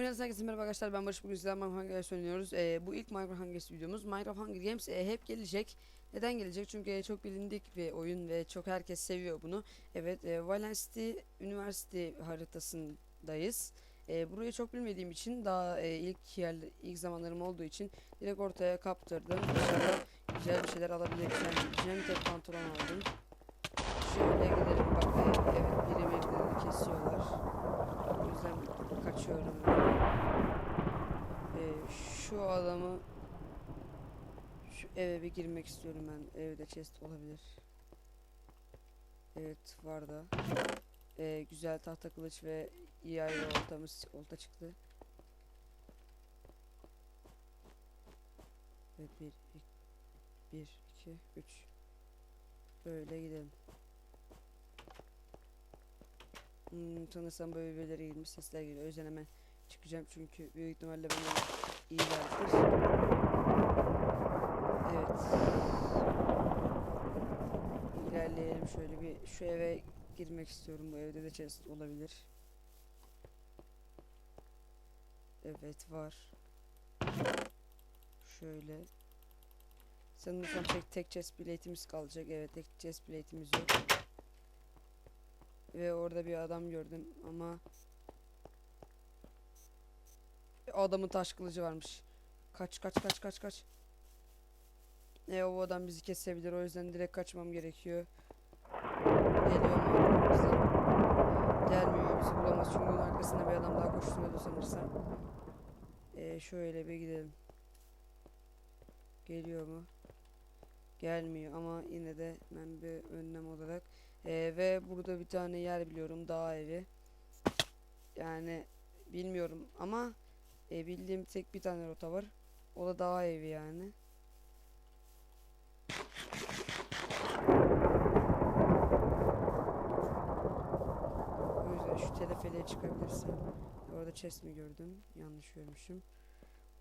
Oynayan herkese merhaba arkadaşlar ben Barış bugün sizlerle Minecraft Hunger oynuyoruz. Ee, bu ilk Minecraft Hunger videomuz. Minecraft Hunger Games e, hep gelecek. Neden gelecek? Çünkü çok bilindik bir oyun ve çok herkes seviyor bunu. Evet, e, Violent City Üniversite haritasındayız. E, burayı çok bilmediğim için daha e, ilk yer, ilk zamanlarım olduğu için direkt ortaya kaptırdım. İnşallah güzel bir şeyler alabileceğim. Cem tek pantolon aldım. Şöyle gidelim bak. e, evet, biri kesiyorlar. Kaçıyorum. Ee, şu adamı şu eve bir girmek istiyorum ben. Evde chest olabilir. Evet var da. Ee, güzel tahta kılıç ve iyi ayrı oltamız olta çıktı. Evet bir, iki, bir, iki, üç. Böyle gidelim. Hmm, sanırsam böyle bebeleri girmiş sesler geliyor. O yüzden hemen çıkacağım çünkü büyük ihtimalle bana iyi geldir. Evet. İlerleyelim şöyle bir şu eve girmek istiyorum. Bu evde de chest olabilir. Evet var. Şöyle. Sanırsam tek tek chest plate'imiz kalacak. Evet tek chest plate'imiz yok. Ve orada bir adam gördüm ama adamın taş kılıcı varmış. Kaç kaç kaç kaç kaç. E o adam bizi kesebilir o yüzden direkt kaçmam gerekiyor. Geliyor mu? Gelmiyor bizi bulamaz çünkü onun arkasında bir adam daha koşturuyordu sanırsam. E şöyle bir gidelim. Geliyor mu? Gelmiyor ama yine de ben bir önlem olarak ee, ve burada bir tane yer biliyorum dağ evi. Yani bilmiyorum ama e, bildiğim tek bir tane rota var. O da dağ evi yani. O yüzden şu teleferiğe çıkabilirsem. Orada chest mi gördüm? Yanlış görmüşüm.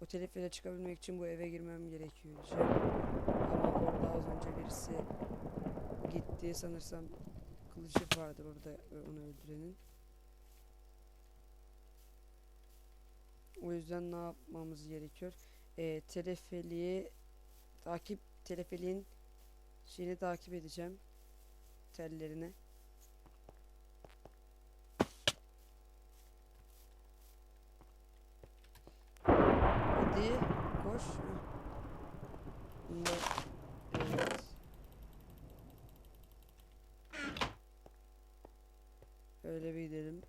O teleferiğe çıkabilmek için bu eve girmem gerekiyor. diyeceğim. Ama orada az önce birisi gitti sanırsam kılıcı vardır orada ö- onu öldürenin. O yüzden ne yapmamız gerekiyor? Ee, teleferiği takip teleferiğin şeyini takip edeceğim. Tellerini. Hadi koş. Heh. Bunda evet. Öyle bir gidelim.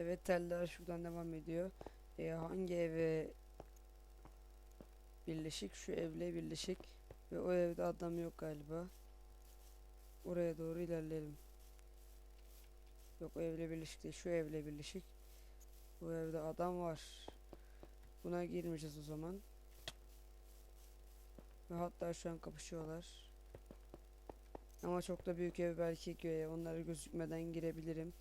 Evet teller şuradan devam ediyor. Ee, hangi eve birleşik? Şu evle birleşik. Ve o evde adam yok galiba. Oraya doğru ilerleyelim. Yok o evle birleşik değil. Şu evle birleşik. Bu evde adam var. Buna girmeyeceğiz o zaman. Ve hatta şu an kapışıyorlar. Ama çok da büyük ev belki onlara gözükmeden girebilirim.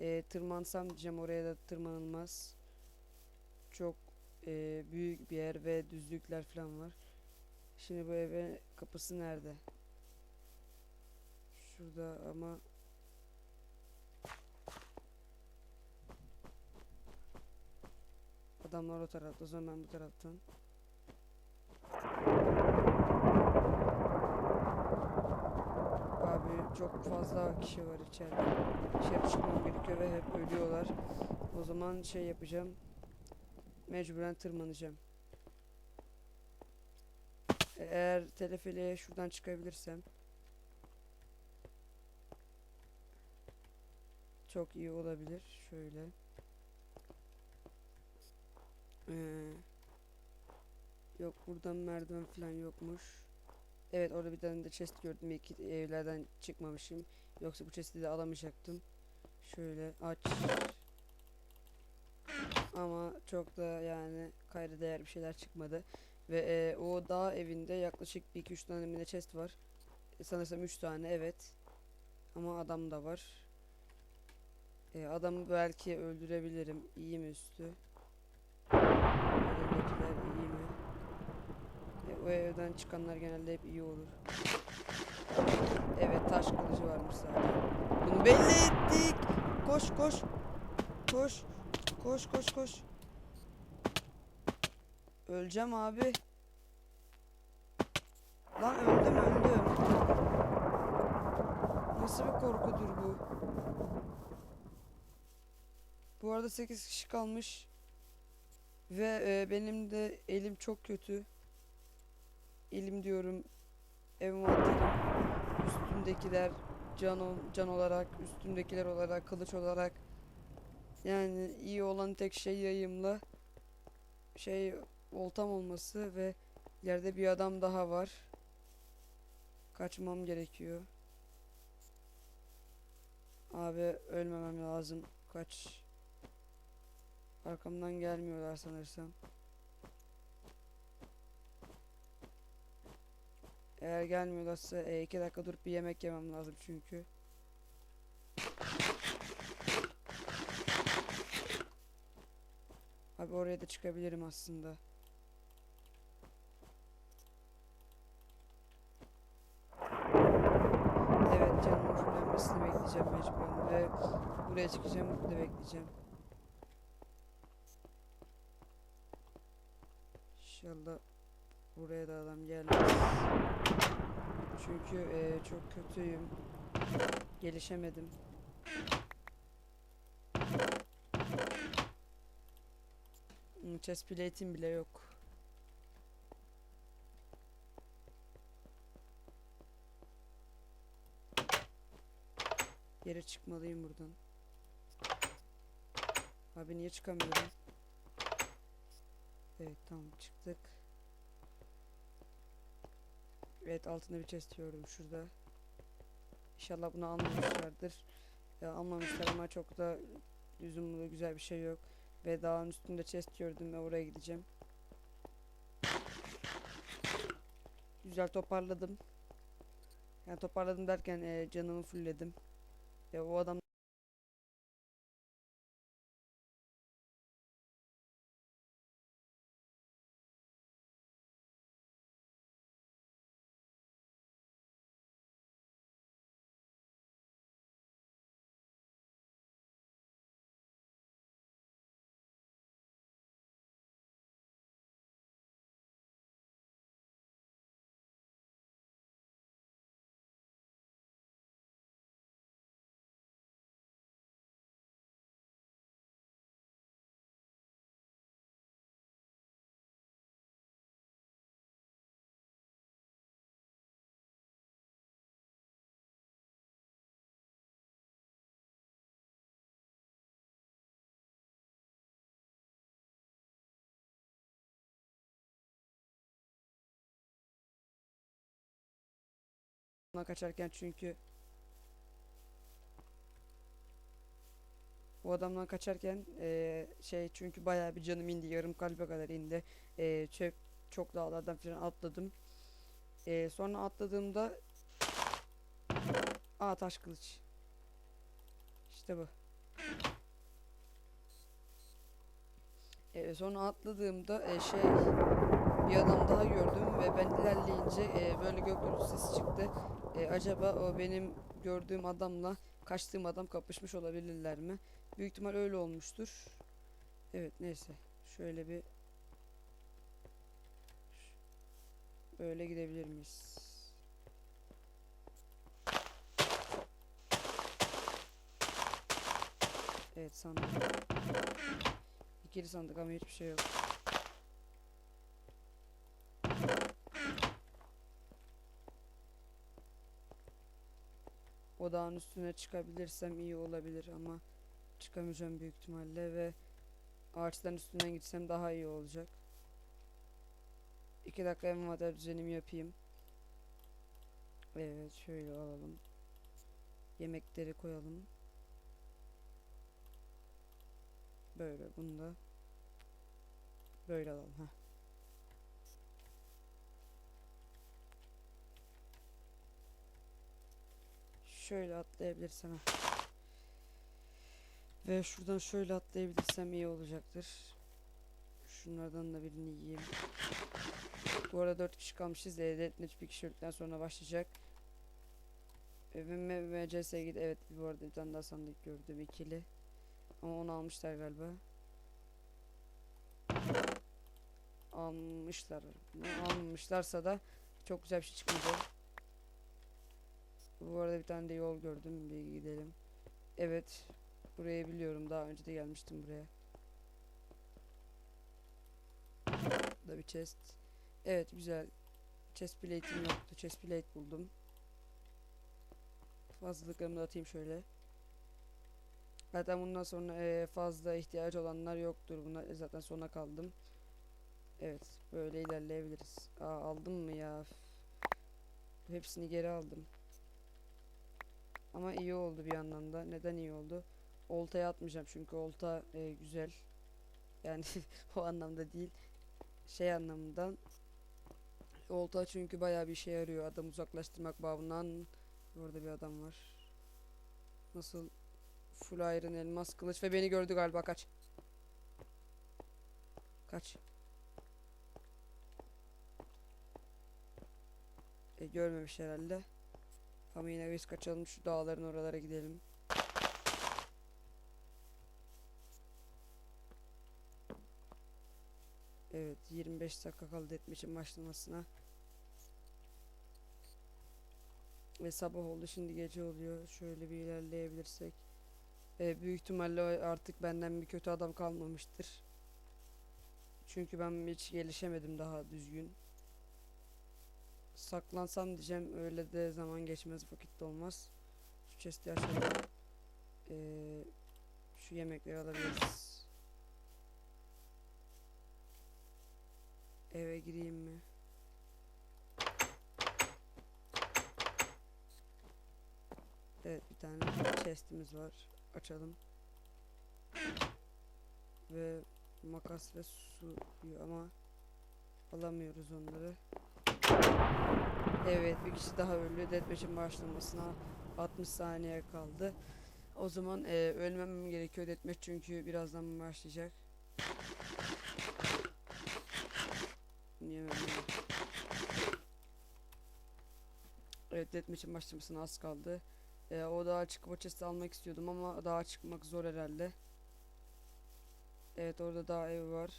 Ee, tırmansam diyeceğim oraya da tırmanılmaz. Çok e, büyük bir yer ve düzlükler falan var. Şimdi bu eve kapısı nerede? Şurada ama Adamlar o tarafta o zaman ben bu taraftan. Abi çok fazla kişi var içeride. Dışarı çıkmam gerekiyor ve hep ölüyorlar. O zaman şey yapacağım. Mecburen tırmanacağım. Eğer teleferiğe şuradan çıkabilirsem çok iyi olabilir. Şöyle. Ee, yok buradan merdiven falan yokmuş. Evet orada bir tane de chest gördüm. İki evlerden çıkmamışım. Yoksa bu chest'i de alamayacaktım. Şöyle aç. Ama çok da yani kayda değer bir şeyler çıkmadı. Ve e, o dağ evinde yaklaşık bir iki üç tane mine chest var. E, sanırsam üç tane evet. Ama adam da var. E, adamı belki öldürebilirim. İyi mi üstü? Elindekiler iyi mi? O evden çıkanlar genelde hep iyi olur. Evet taş kılıcı varmış zaten. Bunu belli ettik. Koş koş. Koş. Koş koş koş. Öleceğim abi. Lan öldüm öldüm. Nasıl bir korkudur bu? Bu arada 8 kişi kalmış. Ve e, benim de elim çok kötü. Elim diyorum. Envanterim. Üstündekiler can, can olarak, üstündekiler olarak, kılıç olarak. Yani iyi olan tek şey yayımla şey oltam olması ve ileride bir adam daha var. Kaçmam gerekiyor. Abi ölmemem lazım. Kaç. Arkamdan gelmiyorlar sanırsam. Eğer gelmiyorlarsa e, iki dakika durup bir yemek yemem lazım çünkü. Abi oraya da çıkabilirim aslında. Evet canımın fullenmesini bekleyeceğim mecburen ve buraya çıkacağım burada bekleyeceğim. İnşallah buraya da adam gelmez. Çünkü eee, çok kötüyüm. Gelişemedim. Hmm, Chest plate'im bile yok. Geri çıkmalıyım buradan. Abi niye çıkamıyorum? Evet tamam çıktık. Evet altında bir chest gördüm şurada. İnşallah bunu almamışlardır. Ya almamışlar ama çok da lüzumlu güzel bir şey yok. Ve dağın üstünde chest gördüm ve oraya gideceğim. Güzel toparladım. Yani toparladım derken eee, canımı fullledim. Ya o adam Ona kaçarken çünkü o adamdan kaçarken eee, şey çünkü bayağı bir canım indi yarım kalbe kadar indi. Eee, çöp çok dağlardan falan atladım. Eee, sonra atladığımda aa taş kılıç. İşte bu. Eee, sonra atladığımda eee, şey bir adam daha gördüm ve ben ilerleyince eee, böyle gök gürültüsü çıktı e, acaba o benim gördüğüm adamla kaçtığım adam kapışmış olabilirler mi? Büyük ihtimal öyle olmuştur. Evet neyse. Şöyle bir böyle gidebilir miyiz? Evet sandık. İkili sandık ama hiçbir şey yok. O dağın üstüne çıkabilirsem iyi olabilir ama çıkamayacağım büyük ihtimalle ve ağaçların üstünden gitsem daha iyi olacak. İki dakika envanter düzenimi yapayım. Evet şöyle alalım. Yemekleri koyalım. Böyle bunu da böyle alalım. Heh. şöyle atlayabilirsem. Ve şuradan şöyle atlayabilirsem iyi olacaktır. Şunlardan da birini yiyeyim. Bu arada 4 kişi kalmışız. Devlet bir kişi öldükten sonra başlayacak. Evime ve CS'ye git. Evet bu arada bir tane daha sandık gördüm ikili. Ama onu almışlar galiba. Almışlar. Almışlarsa da çok güzel bir şey çıkmayacak. Bu arada bir tane de yol gördüm. Bir gidelim. Evet. Burayı biliyorum. Daha önce de gelmiştim buraya. Da bir chest. Evet güzel. Chest plate'im yoktu. Chest plate buldum. Fazlalıklarımı da atayım şöyle. Zaten bundan sonra eee, fazla ihtiyaç olanlar yoktur. Buna e, zaten sona kaldım. Evet, böyle ilerleyebiliriz. Aa, aldım mı ya? Hepsini geri aldım. Ama iyi oldu bir yandan da. Neden iyi oldu? Oltaya atmayacağım çünkü olta e, güzel. Yani o anlamda değil. Şey anlamından. Olta çünkü bayağı bir işe yarıyor. Adam uzaklaştırmak babından. Orada bir adam var. Nasıl? Full iron elmas kılıç ve beni gördü galiba kaç. Kaç. E, görmemiş herhalde. Ama yine biz kaçalım şu dağların oralara gidelim. Evet 25 dakika kaldı etmişim başlamasına. Ve sabah oldu şimdi gece oluyor. Şöyle bir ilerleyebilirsek. E, büyük ihtimalle artık benden bir kötü adam kalmamıştır. Çünkü ben hiç gelişemedim daha düzgün. Saklansam diyeceğim öyle de zaman geçmez vakit de olmaz. Şu chest'i açalım. Ee, şu yemekleri alabiliriz. Eve gireyim mi? Evet bir tane chest'imiz var. Açalım. Ve makas ve su diyor ama alamıyoruz onları. Evet bir kişi daha öldü. Deathmatch'in başlamasına 60 saniye kaldı. O zaman e, ölmemem gerekiyor Deathmatch çünkü birazdan başlayacak. Yemem. Evet Deathmatch'in başlamasına az kaldı. E, o dağa çıkıp o chest'i almak istiyordum ama dağa çıkmak zor herhalde. Evet orada daha ev var.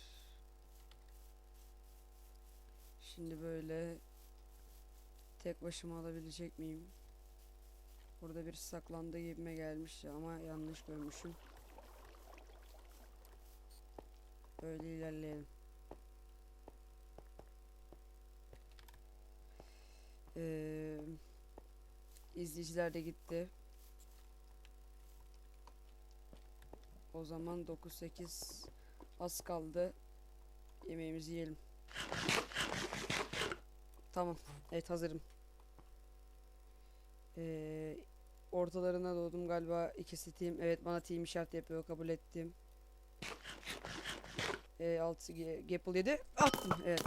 Şimdi böyle tek başıma alabilecek miyim? Burada bir saklandı gibime gelmiş ama yanlış görmüşüm. Böyle ilerleyelim. Ee, izleyiciler de gitti. O zaman 9-8 az kaldı. Yemeğimizi yiyelim. Tamam. Evet hazırım. Ee, ortalarına doğdum galiba ikisi team. Evet bana team işaret yapıyor. Kabul ettim. Ee, altı ge- Gapple yedi. Attım. Evet.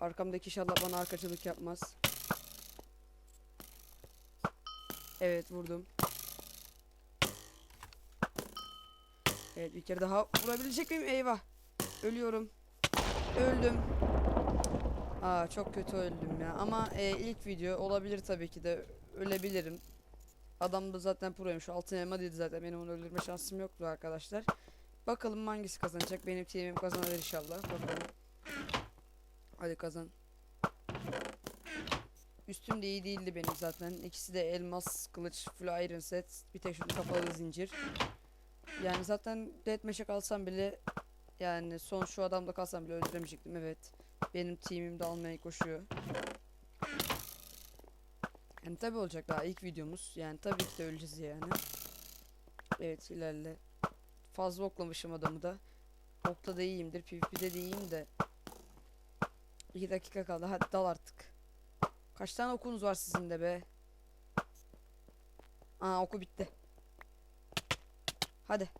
Arkamdaki inşallah bana arkacılık yapmaz. Evet vurdum. Evet bir kere daha vurabilecek miyim? Eyvah. Ölüyorum. Öldüm. Aa çok kötü öldüm ya. Ama e, ilk video olabilir tabii ki de ölebilirim. Adam da zaten proymuş. Altın elma dedi zaten. Benim onu öldürme şansım yoktu arkadaşlar. Bakalım hangisi kazanacak. Benim team'im kazanır inşallah. Bakalım. Hadi kazan. Üstüm de iyi değildi benim zaten. İkisi de elmas, kılıç, full iron set. Bir tek şu kapalı zincir. Yani zaten deathmatch'e kalsam bile yani son şu adamda kalsam bile öldüremeyecektim evet. Benim team'im de almaya koşuyor. Yani tabi olacak daha ilk videomuz. Yani tabii ki de öleceğiz yani. Evet ilerle. Fazla oklamışım adamı da. Okta da iyiyimdir. PvP'de de iyiyim de. 2 dakika kaldı. Hadi dal artık. Kaç tane okunuz var sizin de be? Aa oku bitti. Hadi.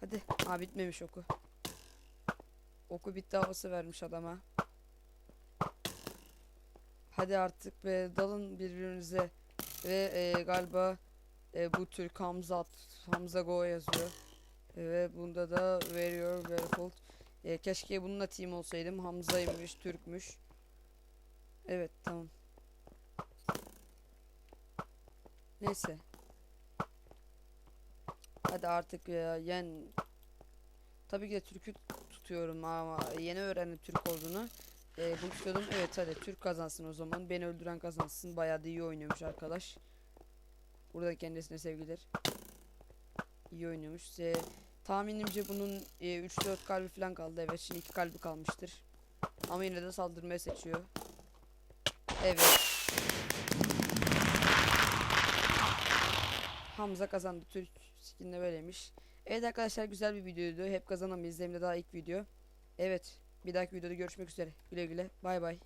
Hadi. Aa bitmemiş oku. Oku bitti havası vermiş adama. Hadi artık be dalın birbirinize. Ve e, galiba e, bu Türk Hamza Hamza Go yazıyor. Ve bunda da Warrior Werewolf. E, keşke bununla team olsaydım. Hamza'ymış, Türkmüş. Evet tamam. Neyse. Hadi artık ya yen. Tabii ki de Türk'ü unutuyorum ama yeni öğrendim Türk olduğunu. E, bunu istiyordum. Evet hadi Türk kazansın o zaman. Beni öldüren kazansın. Bayağı da iyi oynuyormuş arkadaş. Burada kendisine sevgiler. İyi oynuyormuş. E, tahminimce bunun e, 3-4 kalbi falan kaldı. Evet şimdi 2 kalbi kalmıştır. Ama yine de saldırmaya seçiyor. Evet. Hamza kazandı. Türk skinle böyleymiş. Evet arkadaşlar güzel bir videoydu. Hep kazanamayız. Hem de daha ilk video. Evet. Bir dahaki videoda görüşmek üzere. Güle güle. Bay bay.